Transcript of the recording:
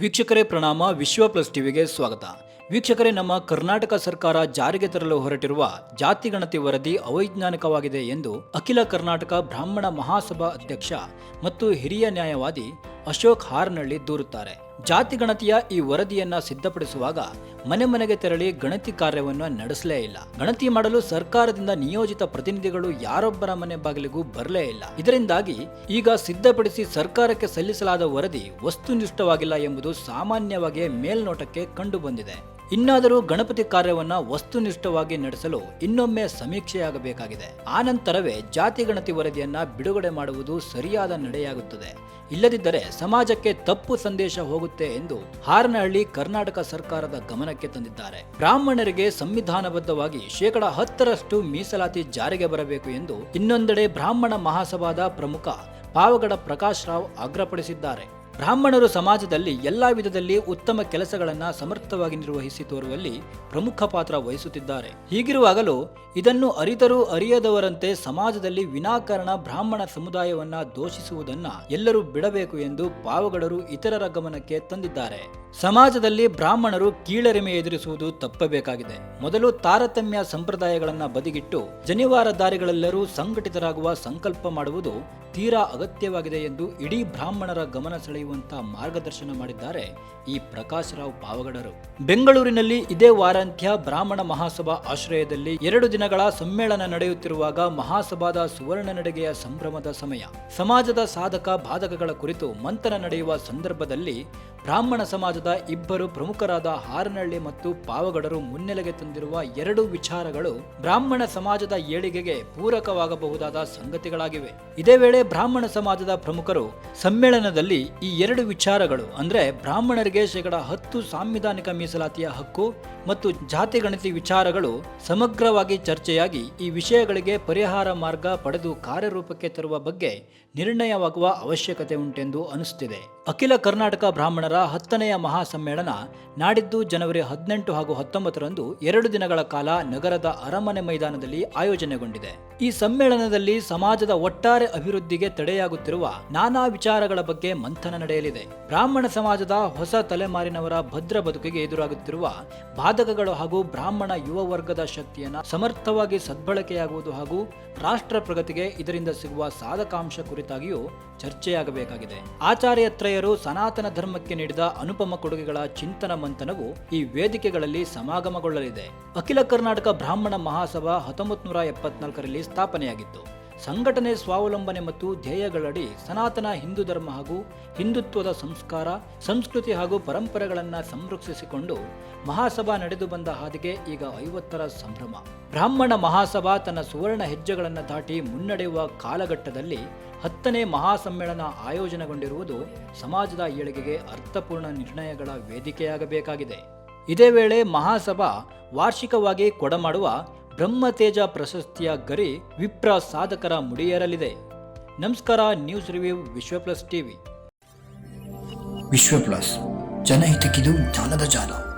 ವೀಕ್ಷಕರೇ ಪ್ರಣಾಮ, ವಿಶ್ವ ಪ್ಲಸ್ ಟಿವಿಗೆ ಸ್ವಾಗತ. ವೀಕ್ಷಕರೇ, ನಮ್ಮ ಕರ್ನಾಟಕ ಸರ್ಕಾರ ಜಾರಿಗೆ ತರಲು ಹೊರಟಿರುವ ಜಾತಿ ಗಣತಿ ವರದಿ ಅವೈಜ್ಞಾನಿಕವಾಗಿದೆ ಎಂದು ಅಖಿಲ ಕರ್ನಾಟಕ ಬ್ರಾಹ್ಮಣ ಮಹಾಸಭಾ ಅಧ್ಯಕ್ಷ ಮತ್ತು ಹಿರಿಯ ನ್ಯಾಯವಾದಿ ಅಶೋಕ್ ಹಾರ್ನಳ್ಳಿ ದೂರುತ್ತಾರೆ. ಜಾತಿ ಗಣತಿಯ ಈ ವರದಿಯನ್ನ ಸಿದ್ಧಪಡಿಸುವಾಗ ಮನೆ ಮನೆಗೆ ತೆರಳಿ ಗಣತಿ ಕಾರ್ಯವನ್ನು ನಡೆಸಲೇ ಇಲ್ಲ. ಗಣತಿ ಮಾಡಲು ಸರ್ಕಾರದಿಂದ ನಿಯೋಜಿತ ಪ್ರತಿನಿಧಿಗಳು ಯಾರೊಬ್ಬರ ಮನೆ ಬಾಗಿಲಿಗೂ ಬರಲೇ ಇಲ್ಲ. ಇದರಿಂದಾಗಿ ಈಗ ಸಿದ್ಧಪಡಿಸಿ ಸರ್ಕಾರಕ್ಕೆ ಸಲ್ಲಿಸಲಾದ ವರದಿ ವಸ್ತುನಿಷ್ಠವಾಗಿಲ್ಲ ಎಂಬುದು ಸಾಮಾನ್ಯವಾಗಿ ಮೇಲ್ನೋಟಕ್ಕೆ ಕಂಡು ಬಂದಿದೆ ಇನ್ನಾದರೂ ಗಣಪತಿ ಕಾರ್ಯವನ್ನ ವಸ್ತುನಿಷ್ಠವಾಗಿ ನಡೆಸಲು ಇನ್ನೊಮ್ಮೆ ಸಮೀಕ್ಷೆಯಾಗಬೇಕಾಗಿದೆ. ಆನಂತರವೇ ಜಾತಿ ಗಣತಿ ವರದಿಯನ್ನು ಬಿಡುಗಡೆ ಮಾಡುವುದು ಸರಿಯಾದ ನಡೆಯಾಗುತ್ತದೆ. ಇಲ್ಲದಿದ್ದರೆ ಸಮಾಜಕ್ಕೆ ತಪ್ಪು ಸಂದೇಶ ಹೋಗುತ್ತೆ ಎಂದು ಹಾರನಹಳ್ಳಿ ಕರ್ನಾಟಕ ಸರ್ಕಾರದ ಗಮನಕ್ಕೆ ತಂದಿದ್ದಾರೆ. ಬ್ರಾಹ್ಮಣರಿಗೆ ಸಂವಿಧಾನಬದ್ಧವಾಗಿ ಶೇಕಡ ಹತ್ತರಷ್ಟು ಮೀಸಲಾತಿ ಜಾರಿಗೆ ಬರಬೇಕು ಎಂದು ಇನ್ನೊಂದೆಡೆ ಬ್ರಾಹ್ಮಣ ಮಹಾಸಭಾದ ಪ್ರಮುಖ ಪಾವಗಡ ಪ್ರಕಾಶ್ ರಾವ್ ಆಗ್ರಹಪಡಿಸಿದ್ದಾರೆ. ಬ್ರಾಹ್ಮಣರು ಸಮಾಜದಲ್ಲಿ ಎಲ್ಲಾ ವಿಧದಲ್ಲಿ ಉತ್ತಮ ಕೆಲಸಗಳನ್ನು ಸಮರ್ಥವಾಗಿ ನಿರ್ವಹಿಸಿ ತೋರುವಲ್ಲಿ ಪ್ರಮುಖ ಪಾತ್ರ ವಹಿಸುತ್ತಿದ್ದಾರೆ. ಹೀಗಿರುವಾಗಲೂ ಇದನ್ನು ಅರಿತರೂ ಅರಿಯದವರಂತೆ ಸಮಾಜದಲ್ಲಿ ವಿನಾಕಾರಣ ಬ್ರಾಹ್ಮಣ ಸಮುದಾಯವನ್ನ ದೋಷಿಸುವುದನ್ನ ಎಲ್ಲರೂ ಬಿಡಬೇಕು ಎಂದು ಪಾವಗಡರು ಇತರರ ಗಮನಕ್ಕೆ ತಂದಿದ್ದಾರೆ. ಸಮಾಜದಲ್ಲಿ ಬ್ರಾಹ್ಮಣರು ಕೀಳರಿಮೆ ಎದುರಿಸುವುದು ತಪ್ಪಬೇಕಾಗಿದೆ. ಮೊದಲು ತಾರತಮ್ಯ ಸಂಪ್ರದಾಯಗಳನ್ನ ಬದಿಗಿಟ್ಟು ಜನಿವಾರಧಾರಿಗಳೆಲ್ಲರೂ ಸಂಘಟಿತರಾಗುವ ಸಂಕಲ್ಪ ಮಾಡುವುದು ತೀರಾ ಅಗತ್ಯವಾಗಿದೆ ಎಂದು ಇಡೀ ಬ್ರಾಹ್ಮಣರ ಗಮನ ಸೆಳೆಯುವಂತ ಮಾರ್ಗದರ್ಶನ ಮಾಡಿದ್ದಾರೆ ಈ ಪ್ರಕಾಶ್ ರಾವ್ ಪಾವಗಡರು. ಬೆಂಗಳೂರಿನಲ್ಲಿ ಇದೇ ವಾರಾಂತ್ಯ ಬ್ರಾಹ್ಮಣ ಮಹಾಸಭಾ ಆಶ್ರಯದಲ್ಲಿ ಎರಡು ದಿನಗಳ ಸಮ್ಮೇಳನ ನಡೆಯುತ್ತಿರುವಾಗ ಮಹಾಸಭಾದ ಸುವರ್ಣ ನಡಿಗೆಯ ಸಂಭ್ರಮದ ಸಮಯ. ಸಮಾಜದ ಸಾಧಕ ಬಾಧಕಗಳ ಕುರಿತು ಮಂಥನ ನಡೆಯುವ ಸಂದರ್ಭದಲ್ಲಿ ಬ್ರಾಹ್ಮಣ ಸಮಾಜದ ಇಬ್ಬರು ಪ್ರಮುಖರಾದ ಹಾರನಹಳ್ಳಿ ಮತ್ತು ಪಾವಗಡರು ಮುನ್ನೆಲೆಗೆ ತಂದಿರುವ ಎರಡು ವಿಚಾರಗಳು ಬ್ರಾಹ್ಮಣ ಸಮಾಜದ ಏಳಿಗೆಗೆ ಪೂರಕವಾಗಬಹುದಾದ ಸಂಗತಿಗಳಾಗಿವೆ. ಇದೇ ವೇಳೆ ಬ್ರಾಹ್ಮಣ ಸಮಾಜದ ಪ್ರಮುಖರು ಸಮ್ಮೇಳನದಲ್ಲಿ ಈ ಎರಡು ವಿಚಾರಗಳು. ಅಂದ್ರೆ ಬ್ರಾಹ್ಮಣರಿಗೆ ಶೇಕಡ ಹತ್ತು ಸಾಂವಿಧಾನಿಕ ಮೀಸಲಾತಿಯ ಹಕ್ಕು ಮತ್ತು ಜಾತಿ ಗಣತಿ ವಿಚಾರಗಳು ಸಮಗ್ರವಾಗಿ ಚರ್ಚೆಯಾಗಿ ಈ ವಿಷಯಗಳಿಗೆ ಪರಿಹಾರ ಮಾರ್ಗ ಪಡೆದು ಕಾರ್ಯರೂಪಕ್ಕೆ ತರುವ ಬಗ್ಗೆ ನಿರ್ಣಯವಾಗುವ ಅವಶ್ಯಕತೆ ಉಂಟೆಂದು ಅನಿಸುತ್ತಿದೆ ಅಖಿಲ ಕರ್ನಾಟಕ ಬ್ರಾಹ್ಮಣರ ಹತ್ತನೆಯ ಮಹಾಸಮ್ಮೇಳನ ನಾಡಿದ್ದು ಜನವರಿ ಹದಿನೆಂಟು ಹಾಗೂ ಹತ್ತೊಂಬತ್ತರಂದು ಎರಡು ದಿನಗಳ ಕಾಲ ನಗರದ ಅರಮನೆ ಮೈದಾನದಲ್ಲಿ ಆಯೋಜನೆಗೊಂಡಿದೆ. ಈ ಸಮ್ಮೇಳನದಲ್ಲಿ ಸಮಾಜದ ಒಟ್ಟಾರೆ ಅಭಿವೃದ್ಧಿಗೆ ತಡೆಯಾಗುತ್ತಿರುವ ನಾನಾ ವಿಚಾರಗಳ ಬಗ್ಗೆ ಮಂಥನ ನಡೆಯಲಿದೆ. ಬ್ರಾಹ್ಮಣ ಸಮಾಜದ ಹೊಸ ತಲೆಮಾರಿನವರ ಭದ್ರ ಬದುಕಿಗೆ ಎದುರಾಗುತ್ತಿರುವ ಬಾಧಕಗಳು ಹಾಗೂ ಬ್ರಾಹ್ಮಣ ಯುವ ವರ್ಗದ ಶಕ್ತಿಯನ್ನು ಸಮರ್ಥವಾಗಿ ಸದ್ಬಳಕೆಯಾಗುವುದು ಹಾಗೂ ರಾಷ್ಟ್ರ ಪ್ರಗತಿಗೆ ಇದರಿಂದ ಸಿಗುವ ಸಾಧಕಾಂಶ ಕುರಿತಾಗಿಯೂ ಚರ್ಚೆಯಾಗಬೇಕಾಗಿದೆ. ಆಚಾರ್ಯತ್ರಯರು ಸನಾತನ ಧರ್ಮಕ್ಕೆ ನೀಡಿದ ಅನುಪಮ ಕೊಡುಗೆಗಳ ಚಿಂತನ ಮಂಥನವು ಈ ವೇದಿಕೆಗಳಲ್ಲಿ ಸಮಾಗಮಗೊಳ್ಳಲಿದೆ. ಅಖಿಲ ಕರ್ನಾಟಕ ಬ್ರಾಹ್ಮಣ ಮಹಾಸಭಾ ಹತ್ತೊಂಬತ್ತು ನೂರ ಎಪ್ಪತ್ನಾಲ್ಕರಲ್ಲಿ ಸ್ಥಾಪನೆಯಾಗಿತ್ತು. ಸಂಘಟನೆ ಸ್ವಾವಲಂಬನೆ ಮತ್ತು ಧ್ಯೇಯಗಳಡಿ ಸನಾತನ ಹಿಂದೂ ಧರ್ಮ ಹಾಗೂ ಹಿಂದುತ್ವದ ಸಂಸ್ಕಾರ, ಸಂಸ್ಕೃತಿ ಹಾಗೂ ಪರಂಪರೆಗಳನ್ನು ಸಂರಕ್ಷಿಸಿಕೊಂಡು ಮಹಾಸಭಾ ನಡೆದು ಬಂದ ಹಾದಿಗೆ ಈಗ ಐವತ್ತರ ಸಂಭ್ರಮ. ಬ್ರಾಹ್ಮಣ ಮಹಾಸಭಾ ತನ್ನ ಸುವರ್ಣ ಹೆಜ್ಜೆಗಳನ್ನು ದಾಟಿ ಮುನ್ನಡೆಯುವ ಕಾಲಘಟ್ಟದಲ್ಲಿ ಹತ್ತನೇ ಮಹಾಸಮ್ಮೇಳನ ಆಯೋಜನೆಗೊಂಡಿರುವುದು ಸಮಾಜದ ಏಳಿಗೆಗೆ ಅರ್ಥಪೂರ್ಣ ನಿರ್ಣಯಗಳ ವೇದಿಕೆಯಾಗಬೇಕಾಗಿದೆ. ಇದೇ ವೇಳೆ ಮಹಾಸಭಾ ವಾರ್ಷಿಕವಾಗಿ ಕೊಡಮಾಡುವ ಬ್ರಹ್ಮತೇಜ ಪ್ರಶಸ್ತಿಯ ಗರಿ ವಿಪ್ರ ಸಾಧಕರ ಮುಡಿಯೇರಲಿದೆ. ನಮಸ್ಕಾರ news review Vishwa plus TV. Vishwa plus. ಜನಹಿತಕ್ಕಿದು ಜಾಲದ ಜಾಲ.